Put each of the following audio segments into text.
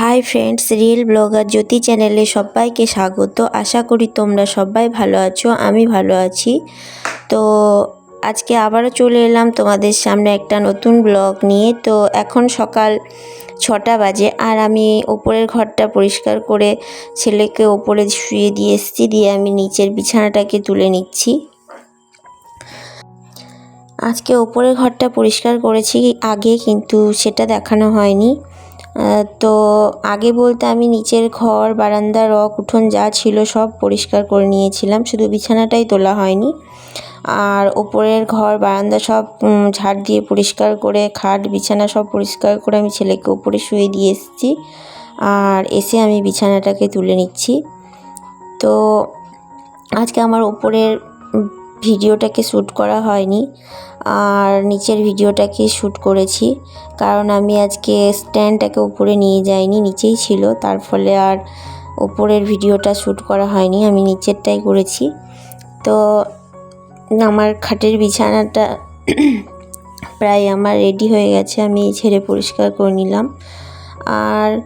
Hi friends, real blogger Jyoti চ্যানেলে সবাইকে স্বাগত। আশা করি তোমরা সবাই ভালো আছো, আমি ভালো আছি। তো আজকে আবারও চলে এলাম তোমাদের সামনে একটা নতুন ব্লগ নিয়ে। তো এখন সকাল ছটা বাজে আর আমি ওপরের ঘরটা পরিষ্কার করে ছেলেকে ওপরে শুয়ে দিয়ে এসেছি, দিয়ে আমি নিচের বিছানাটাকে তুলে নিচ্ছি। আজকে ওপরের ঘরটা পরিষ্কার করেছি, আগে কিন্তু সেটা দেখানো হয়নি। তো আগে বলতে আমি নিচের ঘর, বারান্দা, রক, উঠোন যা ছিল সব পরিষ্কার করে নিয়েছিলাম। শুধু বিছানাটাই তোলা হয়নি। আর ওপরের ঘর, বারান্দা সব ঝাড় দিয়ে পরিষ্কার করে, খাট, বিছানা সব পরিষ্কার করে আমি ছেলেকে উপরে শুয়ে দিয়ে এসেছি। আর এসে আমি বিছানাটাকে তুলে নিচ্ছি। তো আজকে আমার ওপরের ভিডিওটাকে শ্যুট করা হয়নি, আর নিচের ভিডিওটাকে শ্যুট করেছি। কারণ আমি আজকে স্ট্যান্ডটাকে উপরে নিয়ে যাইনি, নিচেই ছিল। তার ফলে আর ওপরের ভিডিওটা শ্যুট করা হয়নি, আমি নিচেরটাই করেছি। তো আমার খাটের বিছানাটা প্রায় আমার রেডি হয়ে গেছে, আমি ছেড়ে পরিষ্কার করে নিলাম। আর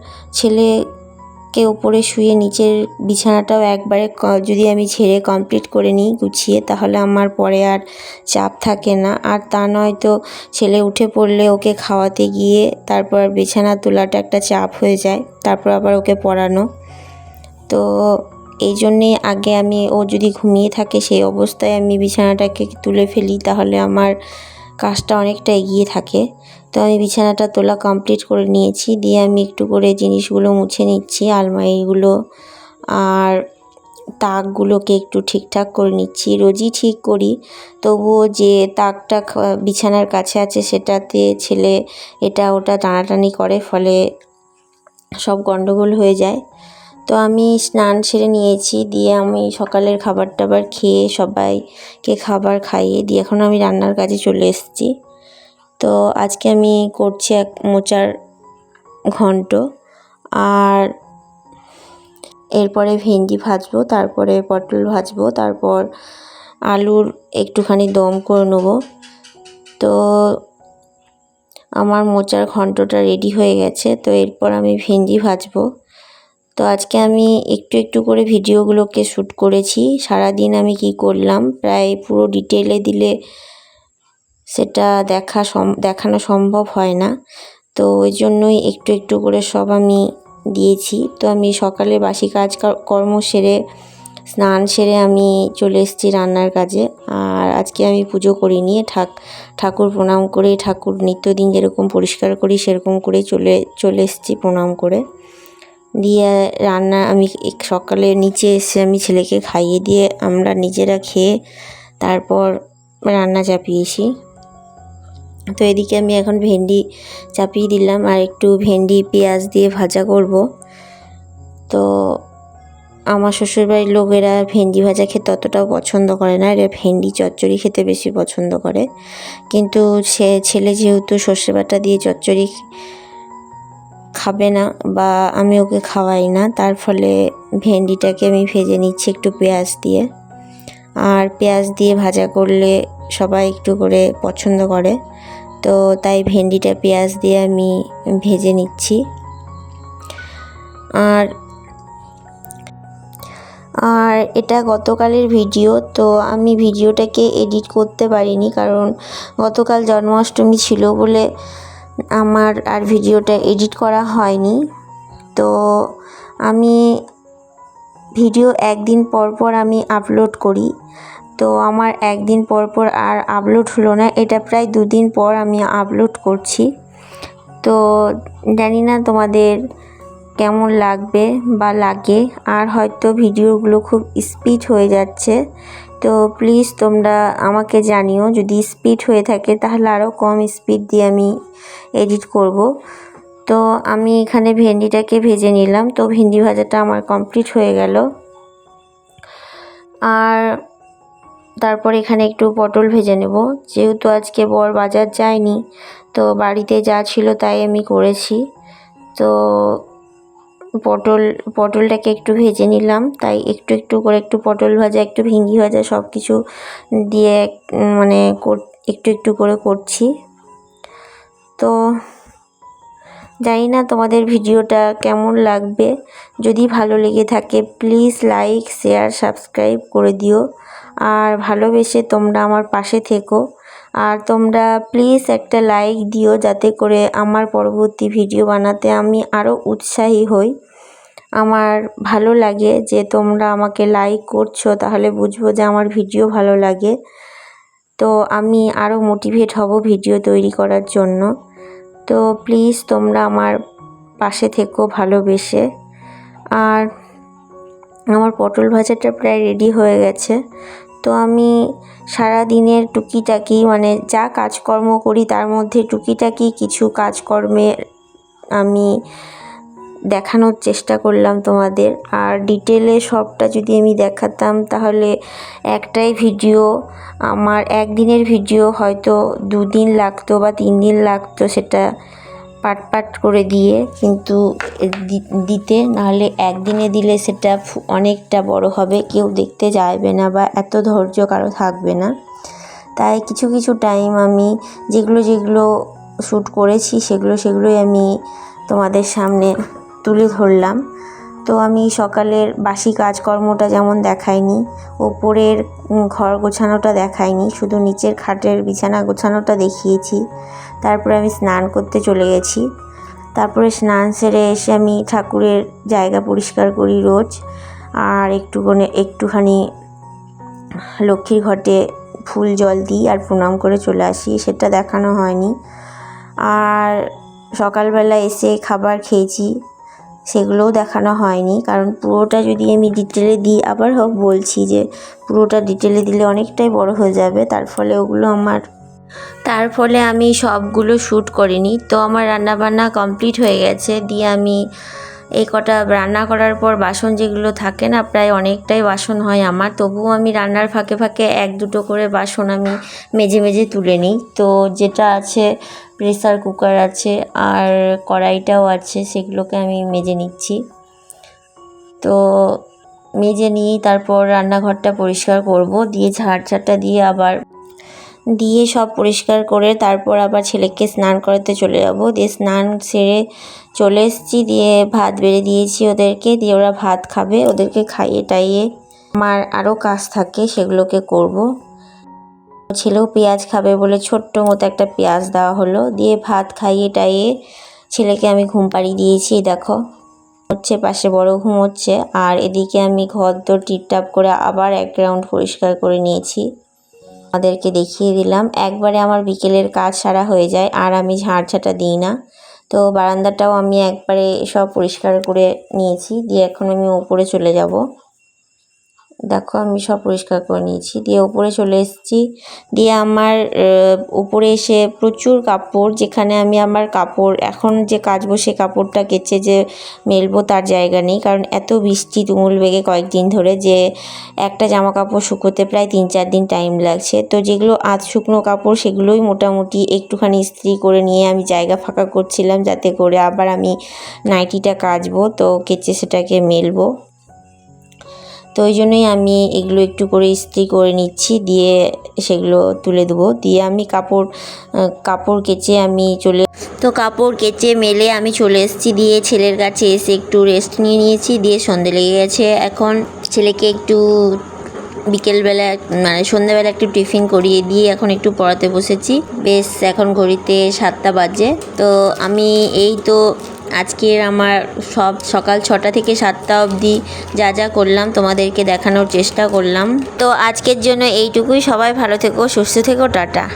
ছেলেকে উপরে শুয়ে নিচের বিছানাটাও একবারে ক- যদি আমি ঝেড়ে কমপ্লিট করে নিই গুছিয়ে, তাহলে আমার পরে আর চাপ থাকে না। আর তা নয় তো ছেলে উঠে পড়লে ওকে খাওয়াতে গিয়ে তারপর বিছানা তোলাটা একটা চাপ হয়ে যায়, তারপর আবার ওকে পড়ানো। তো এই জন্যে আগে আমি, ও যদি ঘুমিয়ে থাকে সেই অবস্থায় আমি বিছানাটাকে তুলে ফেলি, তাহলে আমার কাজটা অনেকটা এগিয়ে থাকে। তো আমি বিছানাটা তোলা কমপ্লিট করে নিয়েছি। দিয়ে আমি একটু করে জিনিসগুলো মুছে নিচ্ছি, আলমারিগুলো আর তাকগুলোকে একটু ঠিকঠাক করে নিচ্ছি। রোজই ঠিক করি, তবুও যে তাকটা বিছানার কাছে আছে সেটাতে ছেলে এটা ওটা টানাটানি করে, ফলে সব গন্ডগোল হয়ে যায়। তো আমি স্নান সেরে নিয়েছি, দিয়ে আমি সকালের খাবার টাবার খেয়ে সবাইকে খাবার খাইয়ে দিয়ে এখন আমি রান্নার কাজে চলে এসেছি। তো আজকে আমি করছি এক মোচার ঘন্ট আর এরপরে ভেন্ডি ভাজবো, তারপরে পটল ভাজবো, তারপর আলুর একটুখানি দম করে নেব। তো আমার মোচার ঘন্টটা রেডি হয়ে গেছে, তো এরপর আমি ভেন্ডি ভাজবো। তো আজকে আমি একটু একটু করে ভিডিওগুলোকে শ্যুট করেছি, সারাদিন আমি কি করলাম, প্রায় পুরো ডিটেলে দিলে সেটা দেখা সম, দেখানো সম্ভব হয় না। তো ওই জন্যই একটু একটু করে সব আমি দিয়েছি। তো আমি সকালে বাসি কাজ কর- কর্ম সেরে, স্নান সেরে আমি চলে এসেছি রান্নার কাজে। আর আজকে আমি পুজো করিনি, ঠাক, ঠাকুর প্রণাম করে, ঠাকুর নিত্যদিন যেরকম পরিষ্কার করি সেরকম করে চলে চলে এসেছি প্রণাম করে। দিয়ে রান্না আমি সকালে নিচে এসে আমি ছেলেকে খাইয়ে দিয়ে আমরা নিজেরা খেয়ে তারপর রান্না চাপিয়েছি। তো এদিকে আমি এখন ভেন্ডি চাপিয়ে দিলাম আর একটু ভেন্ডি পেঁয়াজ দিয়ে ভাজা করব। তো আমার শ্বশুরবাড়ির লোকেরা ভেন্ডি ভাজা খেতে অতটাও পছন্দ করে না, এরা ভেন্ডি চচ্চড়ি খেতে বেশি পছন্দ করে। কিন্তু সে ছেলে যেহেতু সর্ষে বাটা দিয়ে চচ্চড়ি খাবে না বা আমি ওকে খাওয়াই না, তার ফলে ভেন্ডিটাকে আমি ভেজে নিচ্ছি একটু পেঁয়াজ দিয়ে। আর পেঁয়াজ দিয়ে ভাজা করলে সবাই একটু করে পছন্দ করে। তো তাই ভেন্ডিটা পেঁয়াজ দিয়ে আমি ভেজে নিচ্ছি। আর আর এটা গতকালের ভিডিও, তো আমি ভিডিওটাকে এডিট করতে পারিনি কারণ গতকাল জন্মাষ্টমী ছিল বলে আমার আর ভিডিওটা এডিট করা হয়নি। তো আমি ভিডিও একদিন পর পর আমি আপলোড করি। তো আমার একদিন পর পর আর আপলোড হলো না। এটা প্রায় দুদিন পর আমি আপলোড করছি। তো জানি না তোমাদের কেমন লাগবে বা লাগে। আর হয়তো ভিডিওগুলো খুব স্পিড হয়ে যাচ্ছে। তো প্লিজ তোমরা আমাকে জানিও। যদি স্পিড হয়ে থাকে তাহলে আরও কম স্পিড দিয়ে আমি এডিট করব। তো আমি এখানে ভেন্ডিটাকে ভেজে নিলাম। তো ভেন্ডি ভাজাটা আমার কমপ্লিট হয়ে গেল। আর তারপর এখানে একটু পটল ভেজে নেব। যেহেতু আজকে বর বাজার যায়নি, তো বাড়িতে যা ছিল তাই আমি করেছি। তো পটল, পটলটাকে একটু ভেজে নিলাম। তাই একটু একটু করে একটু পটল ভাজা, একটু ভিঙ্গি ভাজা সব কিছু দিয়ে মানে একটু একটু করে করছি। তো জানি না তোমাদের ভিডিওটা কেমন লাগবে। যদি ভালো লেগে থাকে প্লিজ লাইক শেয়ার সাবস্ক্রাইব করে দিও। আর ভালোবেসে তোমরা আমার পাশে থেকো। আর তোমরা প্লিজ একটা লাইক দিও যাতে করে আমার পরবর্তী ভিডিও বানাতে আমি আরও উৎসাহী হই। আমার ভালো লাগে যে তোমরা আমাকে লাইক করছ, তাহলে বুঝব যে আমার ভিডিও ভালো লাগে। তো আমি আরও মোটিভেট হব ভিডিও তৈরি করার জন্য। তো প্লিজ তোমরা আমার পাশে থেকো ভালোবেসে। আর আমার পটল ভাজাটা প্রায় রেডি হয়ে গেছে। তো আমি সারা দিনের টুকিটাকি মানে যা কাজকর্ম করি তার মধ্যে টুকিটাকি কিছু কাজকর্মে আমি দেখানোর চেষ্টা করলাম তোমাদের। আর ডিটেলে সবটা যদি আমি দেখাতাম, তাহলে একটাই ভিডিও আমার একদিনের ভিডিও হয়তো দুদিন লাগতো বা তিন দিন লাগতো সেটা পাট পাট করে দিয়ে, কিন্তু দিতে নাহলে একদিনে দিলে সেটা অনেকটা বড় হবে। কেউ দেখতে যাবে না বা এত ধৈর্য কারও থাকবে না। তাই কিছু কিছু টাইম আমি যেগুলো যেগুলো শ্যুট করেছি, সেগুলো, সেগুলোই আমি তোমাদের সামনে তুলে ধরলাম। তো আমি সকালের বাসি কাজকর্মটা যেমন দেখাইনি, ওপরের ঘর গোছানোটা দেখাইনি, শুধু নিচের খাটের বিছানা গোছানোটা দেখিয়েছি। তারপরে আমি স্নান করতে চলে গেছি। তারপরে স্নান সেরে এসে আমি ঠাকুরের জায়গা পরিষ্কার করি রোজ। আর একটুখানি একটুখানি লক্ষ্মীর ঘটে ফুল জল দিই আর প্রণাম করে চলে আসি, সেটা দেখানো হয়নি। আর সকালবেলা এসে খাবার খেয়েছি। সেগুলোও দেখানো হয়নি। কারণ পুরোটা যদি আমি ডিটেলে দিই, আবার হোক বলছি যে পুরোটা ডিটেলে দিলে অনেকটাই বড় হয়ে যাবে। তার ফলে ওগুলো আমার তার ফলে আমি সবগুলো শ্যুট করিনি। তো আমার রান্নাবান্না কমপ্লিট হয়ে গেছে। দিয়ে আমি এই কটা রান্না করার পর বাসন যেগুলো থাকে না, প্রায় অনেকটাই বাসন হয় আমার। তবুও আমি রান্নার ফাঁকে ফাঁকে এক দুটো করে বাসন আমি মেজে মেজে তুলে নিই। তো যেটা আছে, প্রেসার কুকার আছে আর কড়াইটাও আছে, সেগুলোকে আমি মেজে নিচ্ছি। তো মেজে নিয়েই তারপর রান্নাঘরটা পরিষ্কার করব, দিয়ে ঝাড় ঝাড়টা দিয়ে আবার দিয়ে সব পরিষ্কার করে তারপর আবার ছেলেকে স্নান করাতে চলে যাব। দিয়ে স্নান সেরে চলে এসেছি। দিয়ে ভাত বেড়ে দিয়েছি ওদেরকে। দিয়ে ওরা ভাত খাবে, ওদেরকে খাইয়ে টাইয়ে আমার আরও কাজ থাকে, সেগুলোকে করব। ছেলেও পেঁয়াজ খাবে বলে ছোট্ট মতো একটা পেঁয়াজ দেওয়া হলো। দিয়ে ভাত খাইয়ে টাইয়ে ছেলেকে আমি ঘুম পাড়িয়ে দিয়েছি দেখো। হচ্ছে পাশে বড় ঘুম হচ্ছে আর এদিকে আমি ঘর দর টিপটাপ করে আবার এক রাউন্ড পরিষ্কার করে নিয়েছি। আমাদেরকে দেখিয়ে দিলাম। একবারে আমার বিকেলের কাজ সারা হয়ে যায়, আর আমি ঝাড় ঝাঁটা দিই না। তো বারান্দাটাও আমি একবারে সব পরিষ্কার করে নিয়েছি, দিয়ে এখন আমি ওপরে চলে যাব। দেখো আমি সব পরিষ্কার করে নিয়েছি। দিয়ে উপরে চলে এসেছি। দিয়ে আমার উপরে এসে প্রচুর কাপড়, যেখানে আমি আমার কাপড়, এখন যে কাচবো সে কাপড়টা কেচে যে মেলবো তার জায়গা নেই। কারণ এত বৃষ্টি তুমুল বেগে কয়েকদিন ধরে যে একটা জামা কাপড় শুকোতে প্রায় তিন চার দিন টাইম লাগছে। তো যেগুলো আধ শুকনো কাপড়, সেগুলোই মোটামুটি একটুখানি ইস্ত্রি করে নিয়ে আমি জায়গা ফাঁকা করছিলাম। যাতে করে আবার আমি নাইটিটা কাচবো, তো কেচে সেটাকে মেলবো। তো ওই জন্যই আমি এগুলো একটু করে ইস্ত্রি করে নিচ্ছি, দিয়ে সেগুলো তুলে দেবো। দিয়ে আমি কাপড় কাপড় কেচে আমি চলে তো কাপড় কেচে মেলে আমি চলে এসেছি। দিয়ে ছেলের কাছে এসে একটু রেস্ট নিয়ে নিয়েছি। দিয়ে সন্ধে লেগে গেছে। এখন ছেলেকে একটু বিকেলবেলা মানে সন্ধ্যাবেলা একটু টিফিন করিয়ে দিয়ে এখন একটু পড়াতে বসেছি। বেশ, এখন ঘড়িতে সাতটা বাজে। তো আমি এই তো আজকের আমার সব সকাল ছটা থেকে সাতটা অবধি যা যা করলাম তোমাদেরকে দেখানোর চেষ্টা করলাম। তো আজকের জন্য এইটুকুই। সবাই ভালো থেকো, সুস্থ থেকো, টাটা।